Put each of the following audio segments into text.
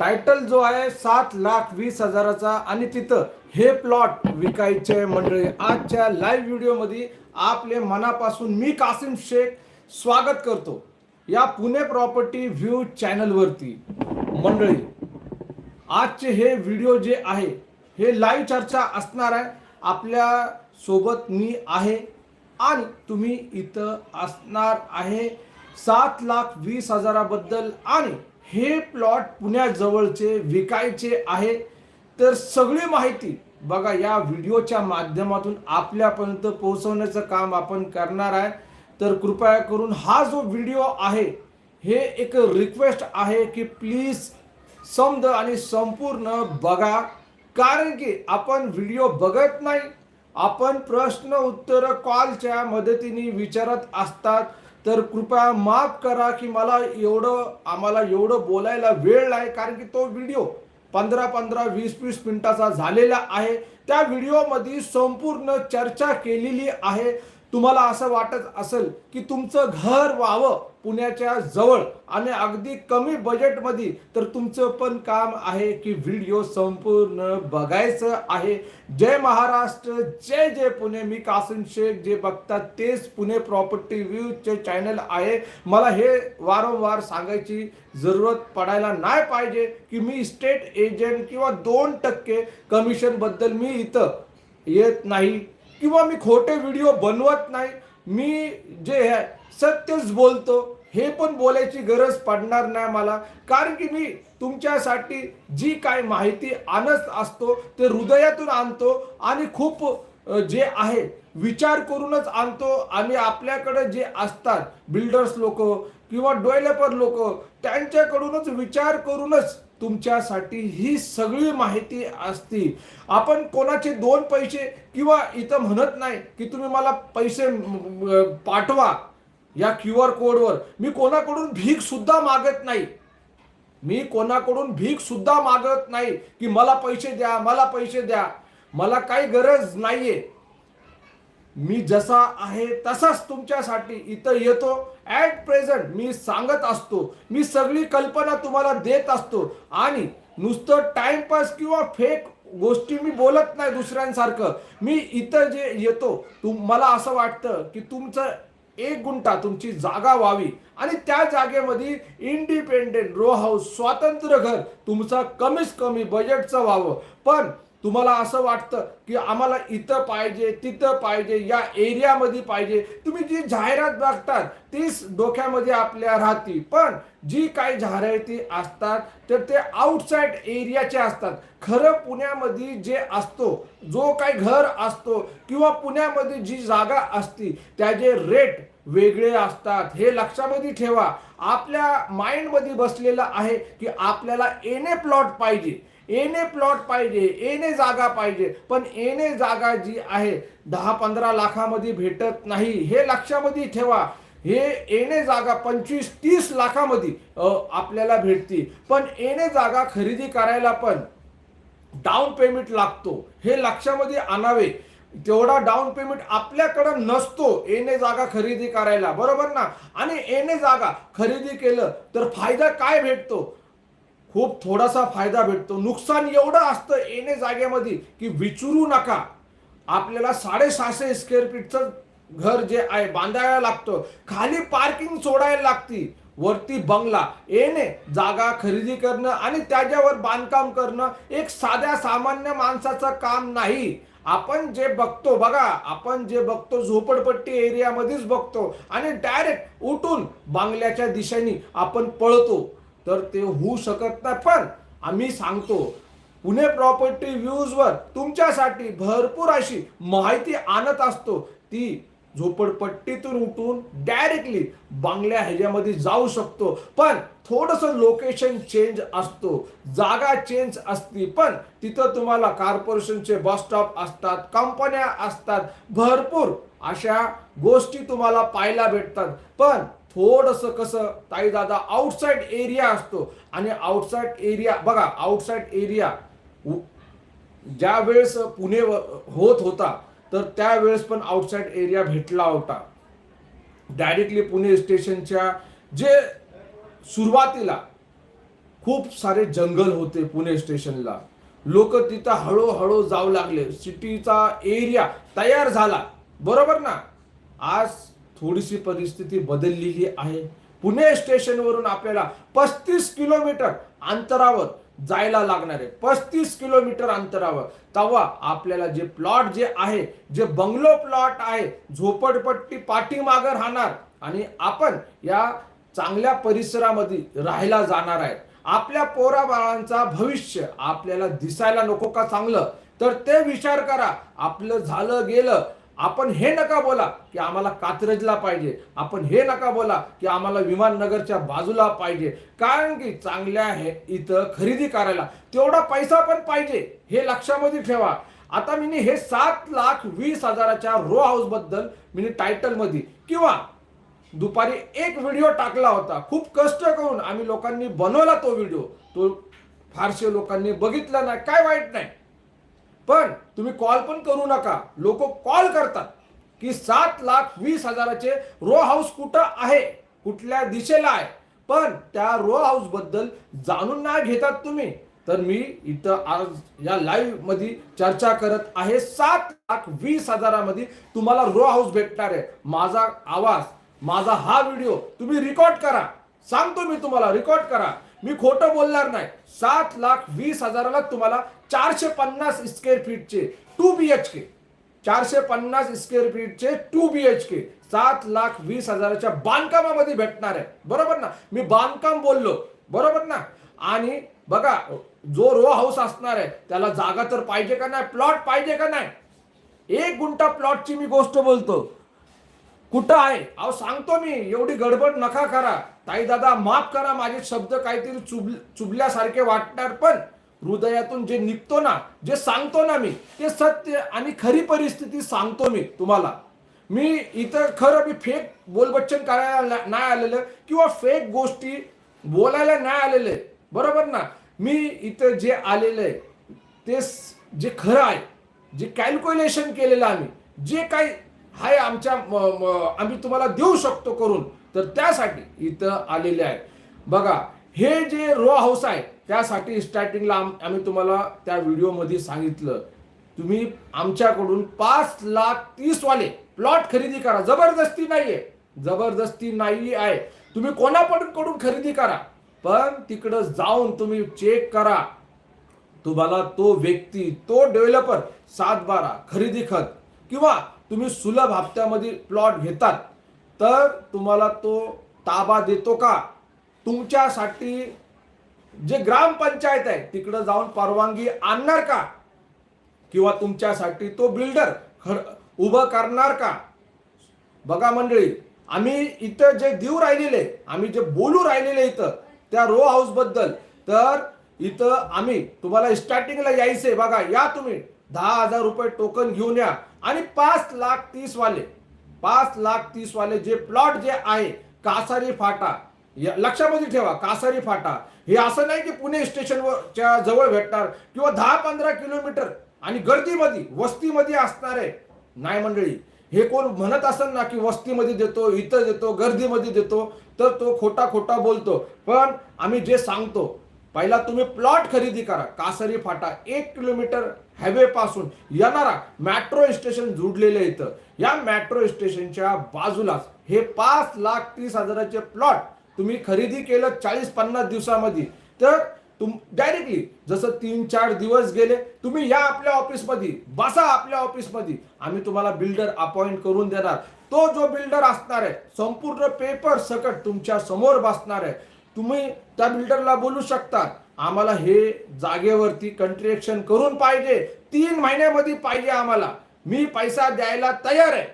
Title जो आहे सात लाख वीस हजाराचा आणि तिथं हे प्लॉट विकायचे मंडळी. आजच्या लाईव्ह व्हिडिओमध्ये आपले मनापासून मी कासिम शेख स्वागत करतो या पुणे प्रॉपर्टी व्ह्यू चॅनलवरती मंडळी आजचे हे व्हिडिओ जे आहे हे लाईव्ह चर्चा असणार आहे. आपल्यासोबत मी आहे आणि तुम्ही इथं असणार आहे. सात लाख वीस हजाराबद्दल आणि हे प्लॉट पुण्याजवळचे विकायचे आहे. तर सगळी माहिती बघा या व्हिडिओच्या माध्यमातून आपल्यापर्यंत पोहोचवण्याचं काम आपण करणार आहे. तर कृपया करून हा जो व्हिडिओ आहे हे एक रिक्वेस्ट आहे की प्लीज समज आणि संपूर्ण बघा. कारण की आपण व्हिडिओ बघत नाही. आपण प्रश्न उत्तर कॉलच्या मदतीने विचारत असतात. तर कृपया माफ करा की मला एवढं आम्हाला एवढं बोलायला वेळ नाही कारण की तो व्हिडिओ पंधरा पंधरा वीस वीस मिनिटाचा झालेला आहे. त्या व्हिडिओमध्ये संपूर्ण चर्चा केलेली आहे. तुम्हाला असं वाटत असेल की तुमचं घर व्हावं पुण्याच्या जवळ. आणि अगदी कमी बजेटमध्ये तर तुमचं पण काम आहे की व्हिडिओ संपूर्ण बघायचं आहे. जय महाराष्ट्र जय जय पुणे. मी कासिम शेख जे बघतात तेच पुणे प्रॉपर्टी व्ह्यूचे चॅनल आहे. मला हे वारंवार सांगायची जरूरत पडायला नाही पाहिजे की मी स्टेट एजंट किंवा दोन टक्के कमिशनबद्दल मी इथं येत नाही. किंवा मी खोटे व्हिडिओ बनवत नाही मी जे आहे सत्यच बोलतो. हे पण बोलायची गरज पडणार नाही मला. कारण की मी तुमच्यासाठी जी काय माहिती आणत असतो ते हृदयातून आणतो आणि खूप जे आहे विचार करूनच आणतो. आणि आपल्याकडे जे असतात बिल्डर्स लोक किंवा डेव्हलपर लोक त्यांच्याकडूनच विचार करूनच तुमच्यासाठी ही सगळी माहिती असती आपण कोणाचे दोन पैसे किंवा इथं म्हणत नाही की तुम्ही मला पैसे पाठवा या क्यू आर कोडवर. मी कोणाकडून भीक सुद्धा मागत नाही. मी कोणाकडून भीक सुद्धा मागत नाही की मला पैसे द्या मला पैसे द्या. मला काही गरज नाहीये. मी जसा आहे तसाच तुमच्यासाठी इथं येतो. ॲट प्रेझेंट मी सांगत असतो. मी सगळी कल्पना तुम्हाला देत असतो. आणि नुसतं टाइमपास किंवा फेक गोष्टी मी बोलत नाही दुसऱ्यांसारखं. मी इथं जे येतो तुम मला असं वाटतं की तुमचं एक गुंठा तुमची जागा व्हावी. आणि त्या जागेमध्ये इंडिपेंडेंट रो हाऊस स्वातंत्र्य घर तुमचं कमीच कमी बजेटचं व्हावं. पण तुम्हाला असं वाटतं की आम्हाला इथं पाहिजे तिथं पाहिजे या एरियामध्ये पाहिजे. तुम्ही जी जाहिरात बघतात तीच डोक्यामध्ये आपल्या राहते. पण जी काही जाहिराती असतात तर ते आउटसाइड एरियाचे असतात. खरं पुण्यामध्ये जे असतो जो काही घर असतो किंवा पुण्यामध्ये जी जागा असती त्याचे रेट वेगळे असतात. हे लक्षामध्ये ठेवा. आपल्या माइंडमध्ये बसलेलं आहे की आपल्याला एने प्लॉट पाहिजे. एने प्लॉट पाहिजे एने जागा पाहिजे पण एने जागा जी आहे दहा पंधरा लाखामध्ये भेटत नाही. हे लक्षामध्ये ठेवा. हे एने जागा पंचवीस तीस लाखामध्ये आपल्याला भेटती. पण एने जागा खरेदी करायला पण डाऊन पेमेंट लागतो. हे लक्षामध्ये आणावे. तेवढा डाऊन पेमेंट आपल्याकडं नसतो एने जागा खरेदी करायला. बरोबर ना? आणि एने जागा खरेदी केलं तर फायदा काय भेटतो? खूप थोडासा फायदा भेटतो. नुकसान एवढं असतं येणे जागेमध्ये की विचारू नका. आपल्याला साडेसहाशे स्क्वेअर फीटचं घर जे आहे बांधायला लागतं. खाली पार्किंग सोडायला लागती. वरती बंगला. येणे जागा खरेदी करणं आणि त्याच्यावर बांधकाम करणं एक साध्या सामान्य माणसाचं काम नाही. आपण जे बघतो बघा आपण जे बघतो झोपडपट्टी एरियामध्येच बघतो आणि डायरेक्ट उठून बांगल्याच्या दिशेने आपण पळतो. तर ते होऊ शकत नाही. पण आम्ही सांगतो पुणे प्रॉपर्टी व्ह्यूजवर तुमच्यासाठी भरपूर अशी माहिती आणत असतो. ती झोपडपट्टीतून उठून डायरेक्टली बांगल्या ह्याच्यामध्ये जाऊ शकतो. पण थोडस लोकेशन चेंज असतो. जागा चेंज असती. पण तिथं तुम्हाला कॉर्पोरेशनचे बस स्टॉप असतात कंपन्या असतात भरपूर अशा गोष्टी तुम्हाला पाहायला भेटतात. पण थोडस कसं ताई दादा आउटसाइड एरिया असतो. आणि आउटसाइड एरिया बघा आउटसाइड एरिया ज्या वेळेस पुणे होत होता तर त्यावेळेस पण आउटसाइड एरिया भेटला होता. डायरेक्टली पुणे स्टेशनच्या जे सुरुवातीला खूप सारे जंगल होते पुणे स्टेशनला लोक तिथं हळूहळू जाऊ लागले. सिटीचा एरिया तयार झाला. बरोबर ना? आज थोडीशी परिस्थिती बदललेली आहे. पुणे स्टेशनवरून आपल्याला पस्तीस किलोमीटर अंतरावर जायला लागणार आहे. पस्तीस किलोमीटर अंतरावर. तेव्हा आपल्याला जे प्लॉट जे आहे जे बंगलो प्लॉट आहे झोपडपट्टी पाठीमागं राहणार आणि आपण या चांगल्या परिसरामध्ये राहायला जाणार आहे. आपल्या पोरा बाळांचा भविष्य आपल्याला दिसायला नको का चांगलं? तर ते विचार करा. आपलं झालं गेलं आपण हे नका बोला की आम्हाला कात्रजला पाहिजे. आपण हे नका बोला की आम्हाला विमाननगरच्या बाजूला पाहिजे. कारण की चांगल्या हे इथं खरेदी करायला तेवढा पैसा पण पाहिजे हे लक्षामध्ये ठेवा. आता मी हे सात लाख वीस हजाराच्या रो हाऊसबद्दल मी टायटलमध्ये किंवा दुपारी एक व्हिडिओ टाकला होता खूप कष्ट करून आम्ही लोकांनी बनवला तो व्हिडिओ. तो फारसे लोकांनी बघितला नाही काय वाईट नाही. पण तुम्ही कॉल पण करू नका. लोक कॉल करतात की सात लाख वीस हजाराचे रो हाऊस कुठं आहे? कुठल्या दिशेला आहे? पण त्या रो हाऊसबद्दल जाणून नाही घेतात तुम्ही. तर मी इथं आज या लाईव्हमध्ये चर्चा करत आहे. सात लाख वीस हजारामध्ये तुम्हाला रो हाऊस भेटणार आहे. माझा आवाज माझा हा व्हिडिओ तुम्ही रेकॉर्ड करा. सांगतो मी तुम्हाला रेकॉर्ड करा. मी खोटं बोलणार नाही. सात लाख वीस हजाराला तुम्हाला चारशे पन्नास स्क्वेअर फीटचे टू बी एच के चारशे पन्नास स्क्वेअर फीटचे टू बी एच के सात लाख वीस हजाराच्या बांधकामामध्ये भेटणार आहे. बरोबर ना? मी बांधकाम बोललो. बरोबर ना? आणि बघा जो रो हाऊस असणार आहे त्याला जागा तर पाहिजे का नाही? प्लॉट पाहिजे का नाही? एक गुंठा प्लॉटची मी गोष्ट बोलतो. कुठं आहे? अहो सांगतो मी. एवढी गडबड नका करा. ताई दादा माफ करा. माझे शब्द काहीतरी चुब चुबल्यासारखे वाटणार पण हृदयातून जे निघतो ना जे सांगतो ना मी ते सत्य आणि खरी परिस्थिती सांगतो मी तुम्हाला. मी इथं खरं मी फेक बोलबच्चन करायला नाही आलेलं किंवा फेक गोष्टी बोलायला नाही आलेले. बरोबर ना? मी इथं जे आलेलं आहे ते जे खरं आहे जे कॅल्क्युलेशन केलेलं आम्ही जे काही आहे आमच्या आम्ही तुम्हाला देऊ शकतो करून तर त्यासाठी इथं आलेले आहे. बघा हे जे रो हाऊस आहे त्यासाठी स्टार्टिंगला आम- आम्ही तुम्हाला त्या व्हिडिओमध्ये सांगितलं. तुम्ही आमच्याकडून पाच लाख तीसवाले प्लॉट खरेदी करा. जबरदस्ती नाहीये. जबरदस्ती नाही आहे. तुम्ही कोणाकडून खरेदी करा? पण तिकडं जाऊन तुम्ही चेक करा. तुम्हाला तो व्यक्ती तो डेव्हलपर सात बारा खरेदी खत किंवा तुम्ही सुलभ हप्त्यामध्ये प्लॉट घेतात तर तुम्हाला तो ताबा देतो का? तुमच्यासाठी जे ग्रामपंचायत आहे तिकडं जाऊन परवानगी आणणार का? किंवा तुमच्यासाठी तो बिल्डर खर उभं करणार का? बघा मंडळी आम्ही इथं जे देऊ राहिलेले आम्ही जे बोलू राहिलेले इथं त्या रो हाऊसबद्दल तर इथं आम्ही तुम्हाला स्टार्टिंगला यायचे बघा या तुम्ही. दहा हजार रुपये टोकन घेऊन या. आणि पाच लाख तीस वाले पाच लाख तीस वाले जे प्लॉट जे आहे कासारी फाटा लक्षामध्ये ठेवा कासारी फाटा. हे असं नाही की पुणे स्टेशनच्या जवळ भेटणार किंवा दहा पंधरा किलोमीटर आणि गर्दीमध्ये वस्तीमध्ये असणार आहे. नाही मंडळी हे कोण म्हणत असेल ना की वस्तीमध्ये देतो इथं देतो गर्दीमध्ये देतो तर तो खोटा खोटा बोलतो. पण आम्ही जे सांगतो पहिला तुम्ही प्लॉट खरेदी करा. कासरी फाटा एक किलोमीटर हायवे पासून येणारा मेट्रो स्टेशन जुडलेलं इथं. या मेट्रो स्टेशनच्या बाजूलाच हे पाच लाख तीस हजाराचे प्लॉट तुम्ही खरेदी केलं चाळीस पन्नास दिवसामध्ये तर तुम डायरेक्टली जसं तीन चार दिवस गेले तुम्ही या आपल्या ऑफिसमध्ये बसा आपल्या ऑफिसमध्ये. आम्ही तुम्हाला बिल्डर अपॉइंट करून देणार. तो जो बिल्डर असणार आहे संपूर्ण पेपर सकट तुमच्यासमोर बसणार आहे. तुम्ही त्या बिल्डरला बोलू शकता आम्हाला हे जागेवरती कंट्रेक्शन करून पाहिजे. तीन महिन्यामध्ये पाहिजे आम्हाला. मी पैसा द्यायला तयार आहे.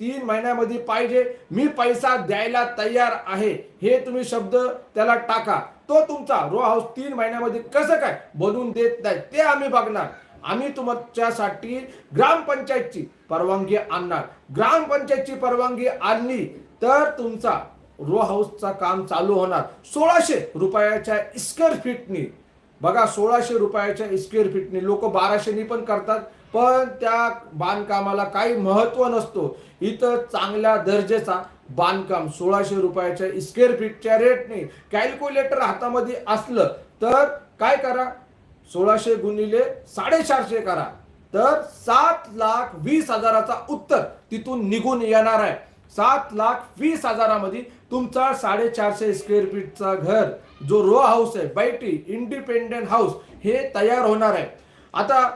तीन महिन्यामध्ये पाहिजे. मी पैसा द्यायला तयार आहे. हे तुम्ही शब्द त्याला टाका. तो तुमचा रो हाऊस तीन महिन्यामध्ये कसं काय बनवून देत नाही ते आम्ही बघणार. आम्ही तुमच्यासाठी ग्रामपंचायतची परवानगी आणणार. ग्रामपंचायतची परवानगी आणली तर तुमचा रो हाऊसचा काम चालू होणार. सोळाशे रुपयाच्या स्क्वेअर फीटनी बघा सोळाशे रुपयाच्या स्क्वेअर फीटने लोक बाराशेनी पण करतात पण त्या बांधकामाला काही महत्त्व नसतो. इथं चांगल्या दर्जेचा बांधकाम सोळाशे रुपयाच्या स्क्वेअर फीटच्या रेटने कॅल्क्युलेटर हातामध्ये असलं तर काय करा? सोळाशे गुणिले साडेचारशे करा. तर सात लाख वीस हजाराचा उत्तर तिथून निघून येणार आहे. सात लाख वीस हजारामध्ये तुमचा साडेचारशे स्क्वेअर फीटचा घर. जो रो हाऊस आहे बायटी इंडिपेंडेंट हाऊस हे तयार होणार आहे. आता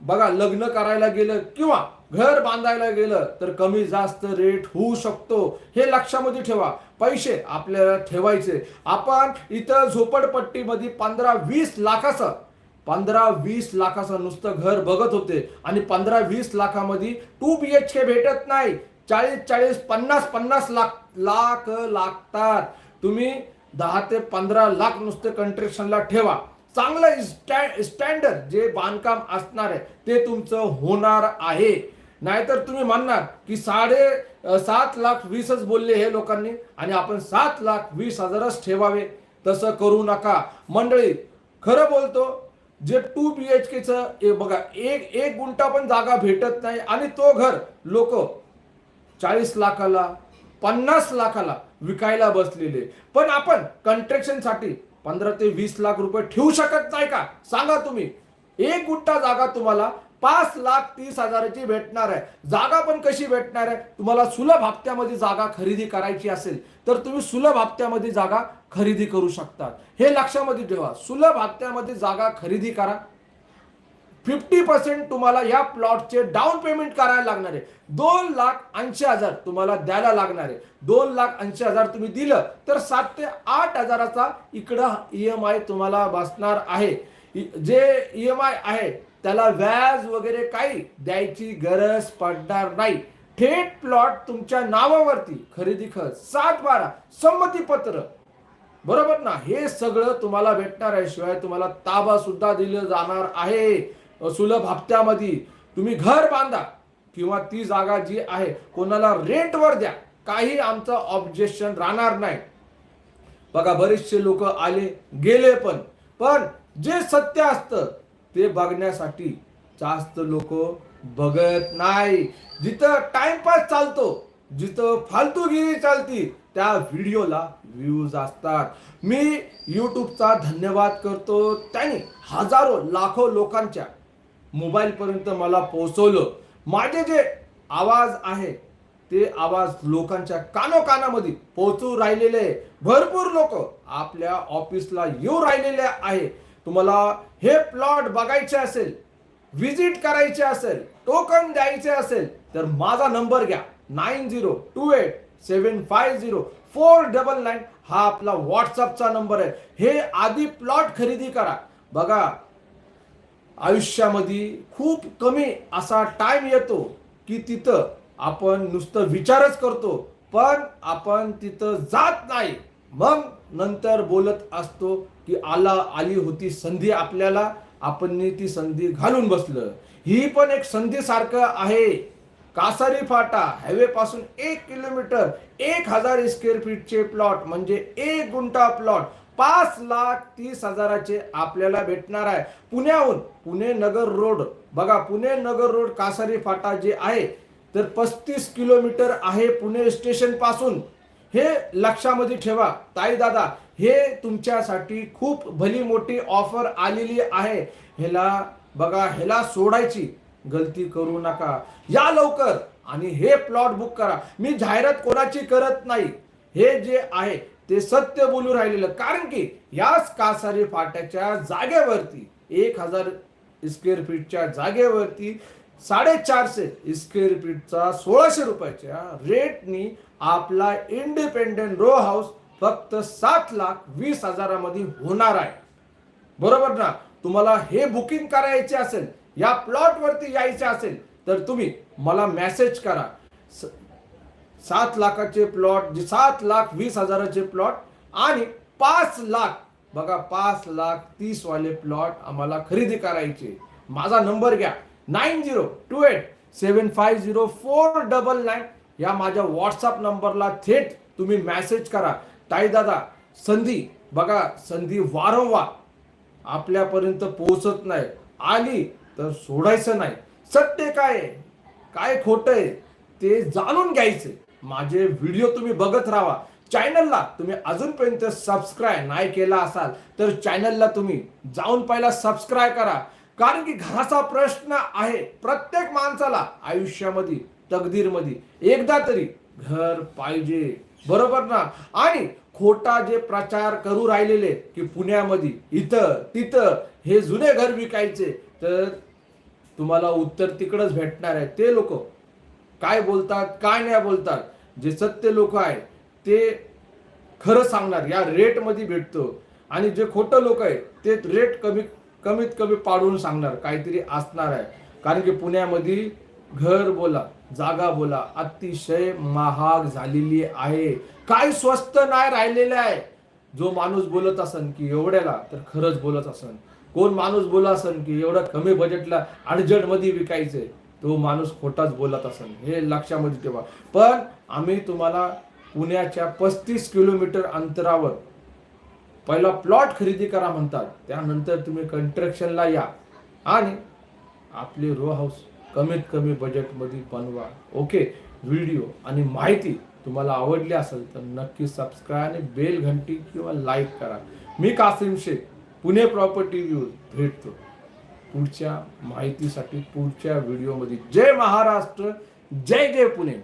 बघा लग्न करायला गेलं किंवा घर बांधायला गेलं तर कमी जास्त रेट होऊ शकतो. हे लक्षामध्ये ठेवा. पैसे आपल्याला ठेवायचे. आपण इथं झोपडपट्टीमध्ये पंधरा वीस लाखाचं पंधरा वीस लाखाचं नुसतं घर बघत होते आणि पंधरा वीस लाखामध्ये टू बी एच के भेटत नाही. चाळीस चाळीस पन्नास पन्नास लाख लाख लागतात. तुम्ही दहा ते पंधरा लाख नुसते कंट्रेक्शनला ठेवा. चांगलं स्टॅ स्टँडर्ड जे बांधकाम असणार आहे ते तुमचं होणार आहे. नाहीतर तुम्ही म्हणणार की साडे सात लाख वीसच बोलले हे लोकांनी आणि आपण सात लाख वीस हजारच ठेवावे. तसं करू नका. मंडळी खरं बोलतो जे टू बी एच केचं बघा एक एक गुंठा पण जागा भेटत नाही आणि तो घर लोक चाळीस लाखाला पन्नास लाखाला विकायला बसलेले. पण आपण construction पंधरा ते वीस लाख रुपये ठेवू शकत नाही का? सांगा तुम्ही. एक गुट्टा जागा तुम्हाला पाच लाख तीस हजाराची भेटणार आहे. जागा पण कशी भेटणार आहे? तुम्हाला सुलभ हप्त्यामध्ये जागा खरेदी करायची असेल तर तुम्ही सुलभ हप्त्यामध्ये जागा खरेदी करू शकतात. हे लक्षामध्ये ठेवा. सुलभ हप्त्यामध्ये जागा खरेदी करा. फिफ्टी पर्सेंट तुम्हाला या प्लॉटचे डाऊन पेमेंट करायला लागणार आहे. दोन लाख ऐंशी हजार तुम्हाला द्यायला लागणार आहे. दोन लाख ऐंशी हजार तुम्ही दिलं तर सात ते आठ हजाराचा इकडं ई एम आय तुम्हाला बसणार आहे. जे ई एम आय आहे त्याला व्याज वगैरे काही द्यायची गरज पडणार नाही. थेट प्लॉट तुमच्या नावावरती खरेदी खत सात बारा संमतीपत्र. बरोबर ना? हे सगळं तुम्हाला भेटणार आहे. शिवाय तुम्हाला ताबा सुद्धा दिलं जाणार आहे. सुलभ हप्त्यामध्ये तुम्ही घर बांधा किंवा ती जागा जी आहे कोणाला रेंटवर द्या. काही आमचं ऑब्जेक्शन राहणार नाही. बघा बरेचसे लोक आले गेले पण. पण जे सत्य असतं ते बघण्यासाठी जास्त लोक बघत नाही. जिथं टाइमपास चालतो जिथं फालतूगिरी चालती त्या व्हिडिओला व्ह्यूज असतात. मी यूट्यूबचा धन्यवाद करतो. त्यांनी हजारो लाखो लोकांच्या मोबाईलपर्यंत मला पोहोचवलं. माझे जे आवाज आहे ते आवाज लोकांच्या कानोकानामध्ये पोहोचू राहिलेले आहे. भरपूर लोक आपल्या ऑफिसला येऊ राहिलेले आहे. तुम्हाला हे प्लॉट बघायचे असेल व्हिजिट करायचे असेल टोकन द्यायचे असेल तर माझा नंबर घ्या. Nine zero two eight seven five zero four double nine हा आपला व्हॉट्सअपचा नंबर आहे. हे आधी प्लॉट खरेदी करा. बघा आयुष्यामध्ये खूप कमी असा टाईम येतो की तिथं आपण नुसतं विचारच करतो पण आपण तिथं जात नाही. मग नंतर बोलत असतो की आला आली होती संधी आपल्याला आपण ती संधी घालून बसलं. ही पण एक संधी सारखं आहे. कासारी फाटा हायवे पासून एक किलोमीटर एक हजार स्क्वेअर फीटचे प्लॉट म्हणजे एक गुंठा प्लॉट पाच लाख तीस हजाराचे आपल्याला भेटणार आहे. पुण्याहून पुणे नगर रोड. बघा पुणे नगर रोड कासारी फाटा जे आहे तर पस्तीस किलोमीटर आहे पुणे स्टेशनपासून. हे लक्षामध्ये ठेवा. ताई दादा हे तुमच्यासाठी खूप भली मोठी ऑफर आलेली आहे. ह्याला बघा ह्याला सोडायची गलती करू नका. या लवकर आणि हे प्लॉट बुक करा. मी जाहिरात कोणाची करत नाही. हे जे आहे ते सत्य बोलू राहिलेलं. कारण की याच कासारी फाट्याच्या जागेवरती एक हजार स्क्वेअर फीटच्या जागेवरती साडेचारशे स्क्वेअर फीटचा सोळाशे रुपयाच्या रेटनी आपला इंडिपेंडेंट रो हाऊस फक्त सात लाख वीस हजारामध्ये होणार आहे. बरोबर ना? तुम्हाला हे बुकिंग करायचे असेल या प्लॉटवरती यायचे असेल तर तुम्ही मला मेसेज करा. स- सात लाखाचे प्लॉट जे सात लाख वीस हजाराचे प्लॉट आणि पाच लाख बघा पाच लाख तीस वाले प्लॉट आम्हाला खरेदी करायचे. माझा नंबर घ्या. Nine zero two eight seven five zero four double nine या माझ्या व्हॉट्सअप नंबरला थेट तुम्ही मेसेज करा. ताई दादा संधी बघा संधी वारंवार आपल्यापर्यंत पोहोचत नाही. आली तर सोडायचं नाही. सत्य काय आहे? काय खोटं आहे? ते जाणून घ्यायचे माझे व्हिडिओ तुम्ही बघत राहा. चॅनलला तुम्ही अजूनपर्यंत सबस्क्राईब नाही केला असाल तर चॅनलला तुम्ही जाऊन पहिला सबस्क्राईब करा. कारण की घराचा प्रश्न आहे प्रत्येक माणसाला आयुष्यामध्ये तकदीरमध्ये एकदा तरी घर पाहिजे. बरोबर ना? आणि खोटा जे प्रचार करू राहिलेले की पुण्यामध्ये इथं तिथं हे जुने घर विकायचे तर तुम्हाला उत्तर तिकडंच भेटणार आहे. ते लोक काय बोलतात काय नाही बोलतात? जे सत्य लोक आहे ते खरं सांगणार या रेटमध्ये भेटतो. आणि जे खोटं लोक आहे ते रेट कमी कमीत कमी पाडून सांगणार काहीतरी असणार आहे. कारण की पुण्यामध्ये घर बोला जागा बोला अतिशय महाग झालेली आहे. काय स्वस्त नाही राहिलेले आहे. जो माणूस बोलत असन की एवढ्याला तर खरंच बोलत असन. कोण माणूस बोला असन की एवढं कमी बजेटला अर्जंट विकायचंय. तो माणूस खोटाच बोलत असेल हे लक्षामध्ये ठेवा. पण आम्ही तुम्हाला पुण्याच्या पस्तीस किलोमीटर अंतरावर पहिला प्लॉट खरेदी करा म्हणतात. त्यानंतर तुम्ही कंस्ट्रक्शनला या. आणि आपले रो हाऊस कमीत कमी बजेटमध्ये बनवा. ओके व्हिडिओ आणि माहिती तुम्हाला आवडली असेल तर नक्की सबस्क्राईब आणि बेल घंटी किंवा लाईक करा. मी कासिम शेख पुणे प्रॉपर्टी व्ह्यूज भेटतो. पुढच्या माहितीसाठी पुढच्या व्हिडिओमध्ये. जय महाराष्ट्र जय जय पुणे.